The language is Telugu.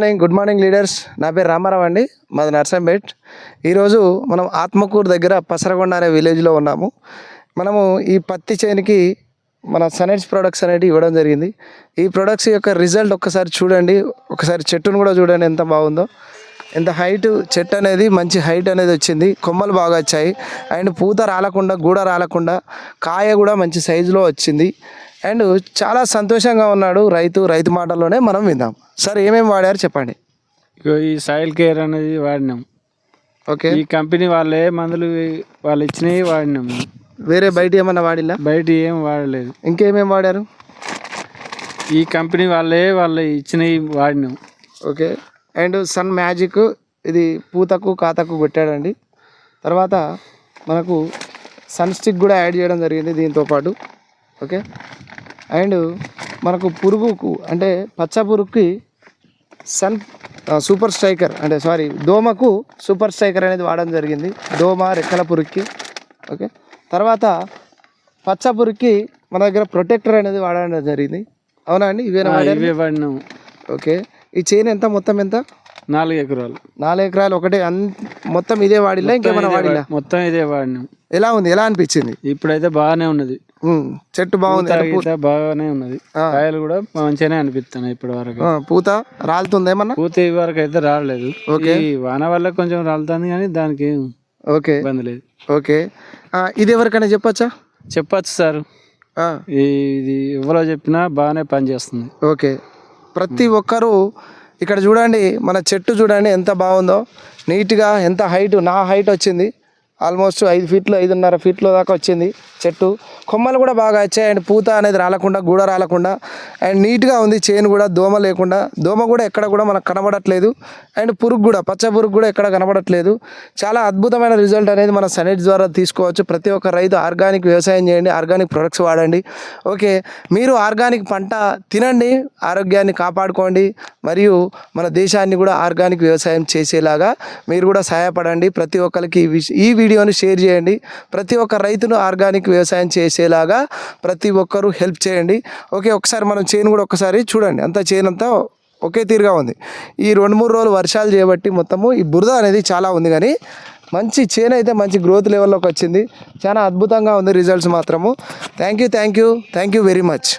మార్నింగ్ గుడ్ మార్నింగ్ లీడర్స్ నా పేరు రామారావు అండి. మాది నర్సంపేట్. ఈరోజు మనం ఆత్మకూరు దగ్గర పసరగొండ అనే విలేజ్లో ఉన్నాము. మనము ఈ పత్తి చేనుకి మన సనెట్స్ ప్రొడక్ట్స్ అనేవి ఇవ్వడం జరిగింది. ఈ ప్రొడక్ట్స్ యొక్క రిజల్ట్ ఒక్కసారి చూడండి. ఒకసారి చెట్టును కూడా చూడండి ఎంత బాగుందో. ఎంత హైట్ చెట్టు అనేది మంచి హైట్ అనేది వచ్చింది. కొమ్మలు బాగా వచ్చాయి. అండ్ పూత రాలకుండా గూడ రాలకుండా కాయ కూడా మంచి సైజులో వచ్చింది. అండ్ చాలా సంతోషంగా ఉన్నాడు రైతు రైతు మాటల్లోనే మనం విందాం. సార్ ఏమేమి వాడారు చెప్పండి? ఈ సాయిల్ కేర్ అనేది వాడినాం. ఓకే. ఈ కంపెనీ వాళ్ళే మందులు వాళ్ళు ఇచ్చినవి వాడినాం. వేరే బయట ఏమన్నా వాడిలా? బయట ఏం వాడలేదు. ఇంకేమేమి వాడారు? ఈ కంపెనీ వాళ్ళే వాళ్ళు ఇచ్చినవి వాడినాం. ఓకే. అండ్ సన్ మ్యాజిక్ ఇది పూతకు కాతకు కొట్టాడండి. తర్వాత మనకు సన్ స్టిక్ కూడా యాడ్ చేయడం జరిగింది దీంతో పాటు. ఓకే. అండ్ మనకు పురుగుకు అంటే పచ్చ పురుగుకి సన్ సూపర్ స్ట్రైకర్ అంటే సారీ దోమకు సూపర్ స్ట్రైకర్ అనేది వాడడం జరిగింది. దోమ రెక్కల పురుగుకి ఓకే? తర్వాత పచ్చ పురుగుకి మన దగ్గర ప్రొటెక్టర్ అనేది వాడడం జరిగింది. అవునా అండి? ఇవే వాడినాం ఓకే. ఈ చైన్ ఎంత? మొత్తం ఎంత? నాలుగు ఎకరాలు. నాలుగు ఎకరాలు ఒకటే అన్ మొత్తం ఇదే వాడిలా? ఇంకేమైనా వాడిలా? మొత్తం ఇదే వాడినాం. ఎలా ఉంది? ఎలా అనిపించింది? ఇప్పుడైతే బాగానే ఉన్నది. చెట్టు బాగుంది. బాగానే ఉన్నది. కాయలు కూడా మంచిగానే అనిపిస్తున్నాయి ఇప్పటి వరకు పూత రాలుతుంది ఏమన్నా? పూత ఈ వరకు అయితే రాలేదు ఓకే. ఈ వాన వల్ల కొంచెం రాలుతుంది కానీ దానికి ఓకే. ఇబ్బంది లేదు. ఓకే. ఇది ఎవరికైనా చెప్పచ్చా? చెప్పచ్చు సార్. ఇది ఎవరో చెప్పినా బాగానే పనిచేస్తుంది ఓకే. ప్రతి ఒక్కరూ ఇక్కడ చూడండి మన చెట్టు చూడండి ఎంత బాగుందో. నీట్గా ఎంత హైట్ నా హైట్ వచ్చింది. ఆల్మోస్ట్ ఐదు ఫీట్లు ఐదున్నర ఫీట్లు దాకా వచ్చింది చెట్టు. కొమ్మలు కూడా బాగా వచ్చాయి. అండ్ పూత అనేది రాలకుండా గూడ రాలకుండా. అండ్ నీట్గా ఉంది. చేను కూడా దోమ లేకుండా. దోమ కూడా ఎక్కడ కూడా మనకు కనబడట్లేదు. అండ్ పురుగు కూడా పచ్చ పురుగు కూడా ఎక్కడ కనబడట్లేదు. చాలా అద్భుతమైన రిజల్ట్ అనేది మన సనెట్ ద్వారా తీసుకోవచ్చు. ప్రతి ఒక్క రైతు ఆర్గానిక్ వ్యవసాయం చేయండి ఆర్గానిక్ ప్రొడక్ట్స్ వాడండి. ఓకే మీరు ఆర్గానిక్ పంట తినండి ఆరోగ్యాన్ని కాపాడుకోండి. మరియు మన దేశాన్ని కూడా ఆర్గానిక్ వ్యవసాయం చేసేలాగా మీరు కూడా సహాయపడండి. ప్రతి ఒక్కరికి ఈ ఈ వీడియోని షేర్ చేయండి. ప్రతి ఒక్క రైతును ఆర్గానిక్ వ్యవసాయం చేసేలాగా ప్రతి ఒక్కరూ హెల్ప్ చేయండి. ఓకే ఒకసారి మనం చేను కూడా ఒకసారి చూడండి. అంత చేను అంతా ఒకే తీరుగా ఉంది. ఈ రెండు మూడు రోజులు వర్షాలు చేయబట్టి మొత్తము ఈ బురద అనేది చాలా ఉంది కానీ మంచి చేను అయితే మంచి గ్రోత్ లెవెల్లోకి వచ్చింది. చాలా అద్భుతంగా ఉంది రిజల్ట్స్ మాత్రము. Thank you thank you thank you very much